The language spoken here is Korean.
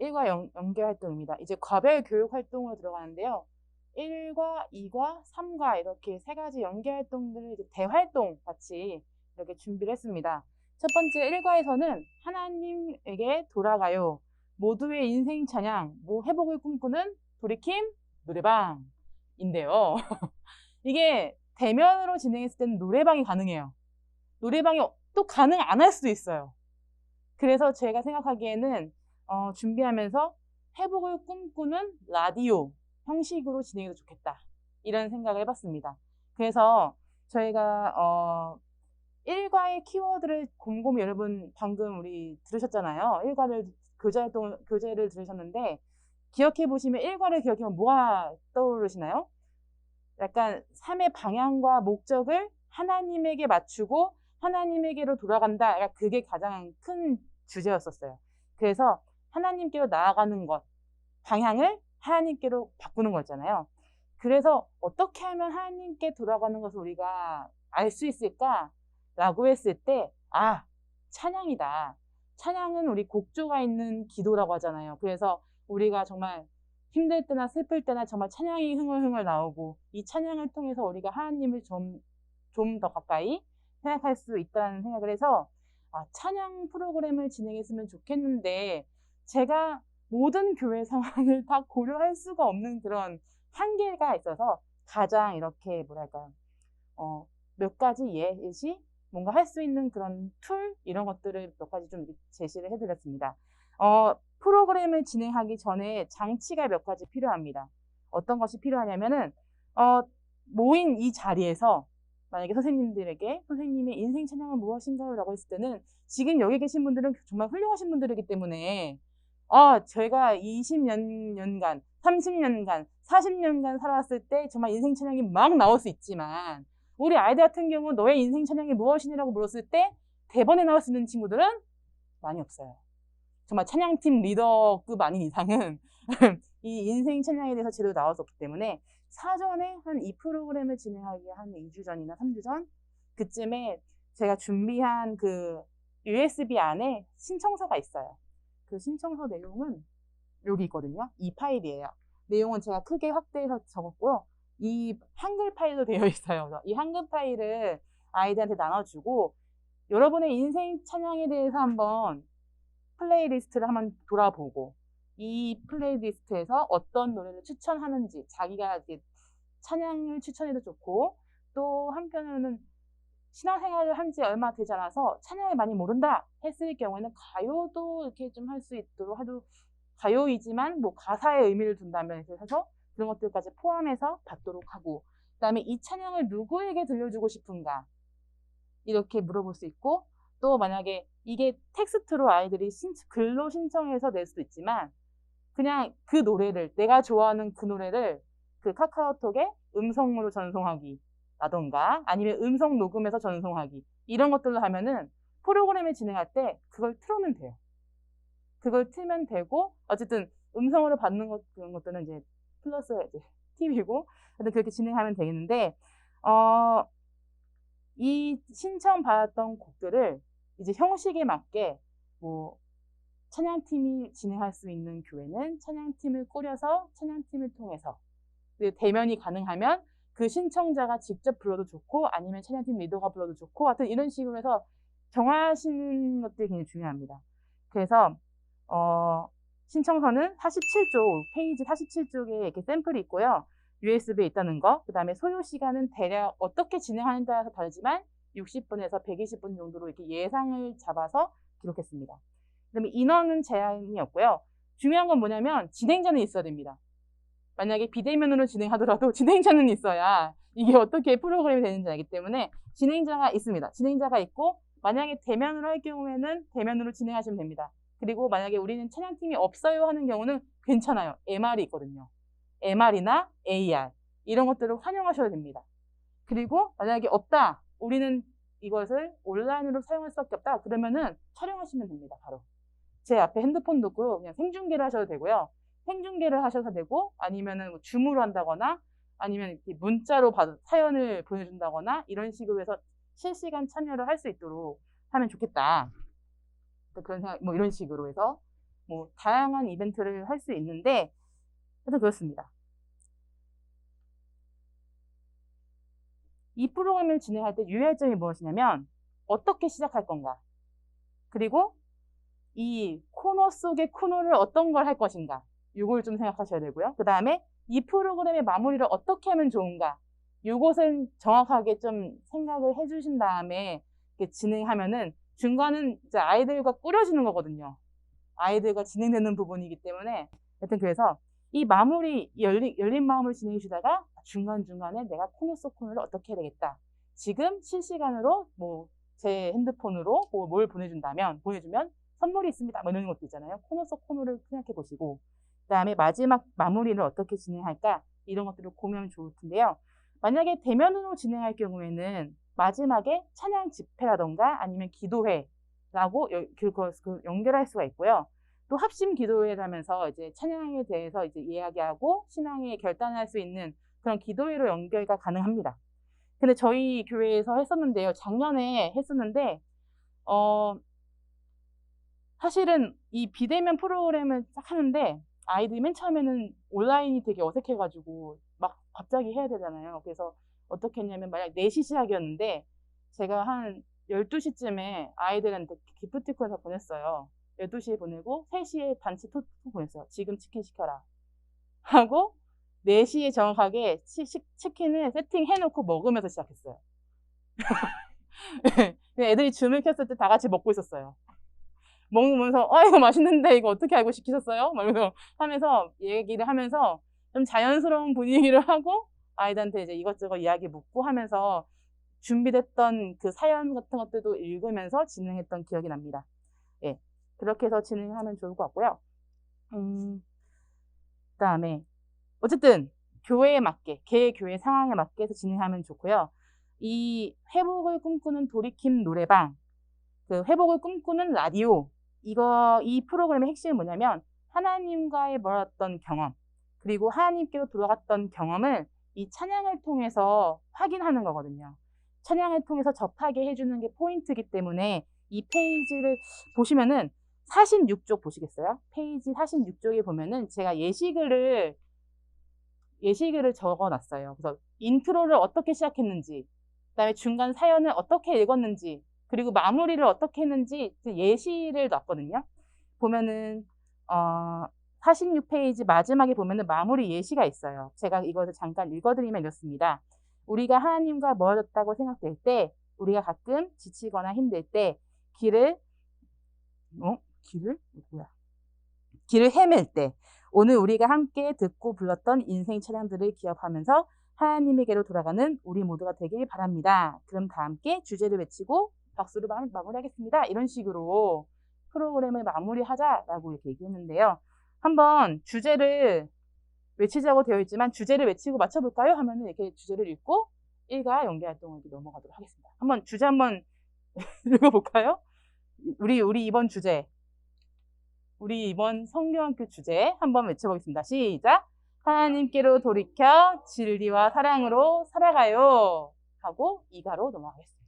1과 연, 연계 활동입니다. 이제 과별 교육 활동으로 들어가는데요. 1과 2과 3과 이렇게 세 가지 연계 활동들을 이제 대활동 같이 이렇게 준비를 했습니다. 첫 번째 1과에서는 하나님에게 돌아가요. 모두의 인생 찬양, 뭐 회복을 꿈꾸는 돌이킴 노래방인데요. 이게 대면으로 진행했을 때는 노래방이 가능해요. 노래방이 또 가능 안 할 수도 있어요. 그래서 제가 생각하기에는 어, 준비하면서 회복을 꿈꾸는 라디오 형식으로 진행해도 좋겠다. 이런 생각을 해봤습니다. 그래서 저희가 어, 일과의 키워드를 곰곰이 여러분 방금 우리 들으셨잖아요. 일과를 교재 활동 교재를 들으셨는데 기억해 보시면 일과를 기억하면 뭐가 떠오르시나요? 약간 삶의 방향과 목적을 하나님에게 맞추고 하나님에게로 돌아간다. 그게 가장 큰 주제였었어요. 그래서 하나님께로 나아가는 것, 방향을 하나님께로 바꾸는 거잖아요. 그래서 어떻게 하면 하나님께 돌아가는 것을 우리가 알 수 있을까? 라고 했을 때, 아, 찬양이다. 찬양은 우리 곡조가 있는 기도라고 하잖아요. 그래서 우리가 정말 힘들 때나 슬플 때나 정말 찬양이 흥얼흥얼 나오고 이 찬양을 통해서 우리가 하나님을 좀, 좀 더 가까이 생각할 수 있다는 생각을 해서 아, 찬양 프로그램을 진행했으면 좋겠는데 제가 모든 교회 상황을 다 고려할 수가 없는 그런 한계가 있어서 가장 이렇게 뭐랄까 어, 몇 가지 예시 뭔가 할 수 있는 그런 툴 이런 것들을 몇 가지 좀 제시를 해드렸습니다. 어, 프로그램을 진행하기 전에 장치가 몇 가지 필요합니다. 어떤 것이 필요하냐면은 어, 모인 이 자리에서 만약에 선생님들에게 선생님의 인생 찬양은 무엇인가요? 라고 했을 때는 지금 여기 계신 분들은 정말 훌륭하신 분들이기 때문에 아, 제가 20년, 년간, 30년간, 40년간 살았을 때 정말 인생 찬양이 막 나올 수 있지만 우리 아이들 같은 경우 너의 인생 찬양이 무엇이냐고 물었을 때 대번에 나올 수 있는 친구들은 많이 없어요. 정말 찬양팀 리더급 아닌 이상은 이 인생 찬양에 대해서 제대로 나올 수 없기 때문에 사전에 한 이 프로그램을 진행하기 한 2주 전이나 3주 전 그쯤에 제가 준비한 그 USB 안에 신청서가 있어요. 그 신청서 내용은 여기 있거든요. 이 파일이에요. 내용은 제가 크게 확대해서 적었고요. 이 한글 파일로 되어 있어요. 이 한글 파일을 아이들한테 나눠주고 여러분의 인생 찬양에 대해서 한번 플레이리스트를 한번 돌아보고 이 플레이리스트에서 어떤 노래를 추천하는지 자기가 이제 찬양을 추천해도 좋고 또 한편으로는 신앙생활을 한 지 얼마 되지 않아서 찬양을 많이 모른다 했을 경우에는 가요도 이렇게 좀 할 수 있도록 해도 가요이지만 뭐 가사의 의미를 둔다면 해서 그런 것들까지 포함해서 받도록 하고 그 다음에 이 찬양을 누구에게 들려주고 싶은가 이렇게 물어볼 수 있고 또 만약에 이게 텍스트로 아이들이 신, 글로 신청해서 낼 수도 있지만 그냥 그 노래를 내가 좋아하는 그 노래를 그 카카오톡에 음성으로 전송하기 라던가 아니면 음성 녹음해서 전송하기 이런 것들로 하면은 프로그램을 진행할 때 그걸 틀으면 돼요. 그걸 틀면 되고 어쨌든 음성으로 받는 것 그런 것들은 이제 플러스 이제 팁이고 근데 그렇게 진행하면 되겠는데 어, 이 신청 받았던 곡들을 이제 형식에 맞게 뭐 찬양팀이 진행할 수 있는 교회는 찬양팀을 꾸려서 찬양팀을 통해서 대면이 가능하면 그 신청자가 직접 불러도 좋고 아니면 찬양팀 리더가 불러도 좋고 하여튼 이런 식으로 해서 정하시는 것들이 굉장히 중요합니다. 그래서 어, 신청서는 47쪽 페이지 47쪽에 이렇게 샘플이 있고요. USB에 있다는 거. 그 다음에 소요 시간은 대략 어떻게 진행하는 따라서 다르지만 60분에서 120분 정도로 이렇게 예상을 잡아서 기록했습니다. 그 다음에 인원은 제한이 없고요. 중요한 건 뭐냐면 진행자는 있어야 됩니다. 만약에 비대면으로 진행하더라도 진행자는 있어야 이게 어떻게 프로그램이 되는지 알기 때문에 진행자가 있습니다. 진행자가 있고 만약에 대면으로 할 경우에는 대면으로 진행하시면 됩니다. 그리고 만약에 우리는 찬양팀이 없어요 하는 경우는 괜찮아요. MR이 있거든요. MR이나 AR 이런 것들을 활용하셔야 됩니다. 그리고 만약에 없다. 우리는 이것을 온라인으로 사용할 수밖에 없다. 그러면은 촬영하시면 됩니다. 바로. 제 앞에 핸드폰 두고 그냥 생중계를 하셔도 되고요. 생중계를 하셔도 되고 아니면은 뭐 줌으로 한다거나 아니면 이렇게 문자로 받은 사연을 보내준다거나 이런 식으로 해서 실시간 참여를 할 수 있도록 하면 좋겠다. 그런 생각, 뭐 이런 식으로 해서 뭐 다양한 이벤트를 할 수 있는데 하여튼 그렇습니다. 이 프로그램을 진행할 때 유의할 점이 무엇이냐면 어떻게 시작할 건가 그리고 이 코너 속의 코너를 어떤 걸 할 것인가 이걸 좀 생각하셔야 되고요. 그 다음에 이 프로그램의 마무리를 어떻게 하면 좋은가 이것을 정확하게 좀 생각을 해주신 다음에 진행하면은 중간은 이제 아이들과 꾸려지는 거거든요. 아이들과 진행되는 부분이기 때문에 하여튼 그래서 이 마무리 열린, 열린 마음을 진행해 주다가 중간중간에 내가 코너 속 코너를 어떻게 해야 되겠다. 지금 실시간으로 뭐 제 핸드폰으로 뭐 뭘 보내준다면 보내주면 선물이 있습니다. 뭐 이런 것도 있잖아요. 코너 속 코너를 생각해 보시고 그다음에 마지막 마무리를 어떻게 진행할까 이런 것들을 고민하면 좋을 텐데요. 만약에 대면으로 진행할 경우에는 마지막에 찬양 집회라던가 아니면 기도회라고 여- 그걸 그 연결할 수가 있고요. 또 합심 기도회라면서 이제 찬양에 대해서 이제 이야기하고 신앙에 결단할 수 있는 그런 기도회로 연결가 가능합니다. 근데 저희 교회에서 했었는데요. 작년에 했었는데 어 사실은 이 비대면 프로그램을 딱 하는데 아이들이 맨 처음에는 온라인이 되게 어색해가지고 막 갑자기 해야 되잖아요. 그래서 어떻게 했냐면 만약 4시 시작이었는데 제가 한 12시쯤에 아이들한테 기프티콘에서 보냈어요. 12시에 보내고 3시에 단체 톡 보냈어요. 지금 치킨 시켜라. 하고 4시에 정확하게 치, 치, 치킨을 세팅해놓고 먹으면서 시작했어요. 네, 애들이 줌을 켰을 때 다 같이 먹고 있었어요. 먹으면서 아 이거 맛있는데 이거 어떻게 알고 시키셨어요? 막 이러면서 하면서 얘기를 하면서 좀 자연스러운 분위기를 하고 아이들한테 이제 이것저것 이야기 묻고 하면서 준비됐던 그 사연 같은 것들도 읽으면서 진행했던 기억이 납니다. 예. 그렇게 해서 진행하면 좋을 것 같고요. 음, 그 다음에 어쨌든 교회에 맞게, 개 교회 상황에 맞게 해서 진행하면 좋고요. 이 회복을 꿈꾸는 돌이킴 노래방, 그 회복을 꿈꾸는 라디오, 이거, 이 프로그램의 핵심이 뭐냐면, 하나님과의 멀었던 경험, 그리고 하나님께로 돌아갔던 경험을 이 찬양을 통해서 확인하는 거거든요. 찬양을 통해서 접하게 해주는 게 포인트이기 때문에 이 페이지를 보시면은 46쪽 보시겠어요? 페이지 46쪽에 보면은 제가 예시글을 예시글을 적어놨어요. 그래서 인트로를 어떻게 시작했는지, 그다음에 중간 사연을 어떻게 읽었는지, 그리고 마무리를 어떻게 했는지 그 예시를 놨거든요. 보면은 어, 46페이지 마지막에 보면은 마무리 예시가 있어요. 제가 이것을 잠깐 읽어드리면 이렇습니다. 우리가 하나님과 멀어졌다고 생각될 때, 우리가 가끔 지치거나 힘들 때, 길을, 어? 길을? 뭐야? 길을 헤맬 때, 오늘 우리가 함께 듣고 불렀던 인생 찬양들을 기억하면서 하나님에게로 돌아가는 우리 모두가 되길 바랍니다. 그럼 다 함께 주제를 외치고 박수로 마- 마무리하겠습니다. 이런 식으로 프로그램을 마무리하자라고 이렇게 얘기했는데요. 한번 주제를 외치자고 되어 있지만 주제를 외치고 맞춰볼까요? 하면은 이렇게 주제를 읽고 일과 연계 활동을 넘어가도록 하겠습니다. 한번 주제 한번 읽어볼까요? 우리 우리 이번 주제 우리 이번 성경학교 주제 한번 외쳐보겠습니다. 시작. 하나님께로 돌이켜 진리와 사랑으로 살아가요. 하고 이가로 넘어가겠습니다.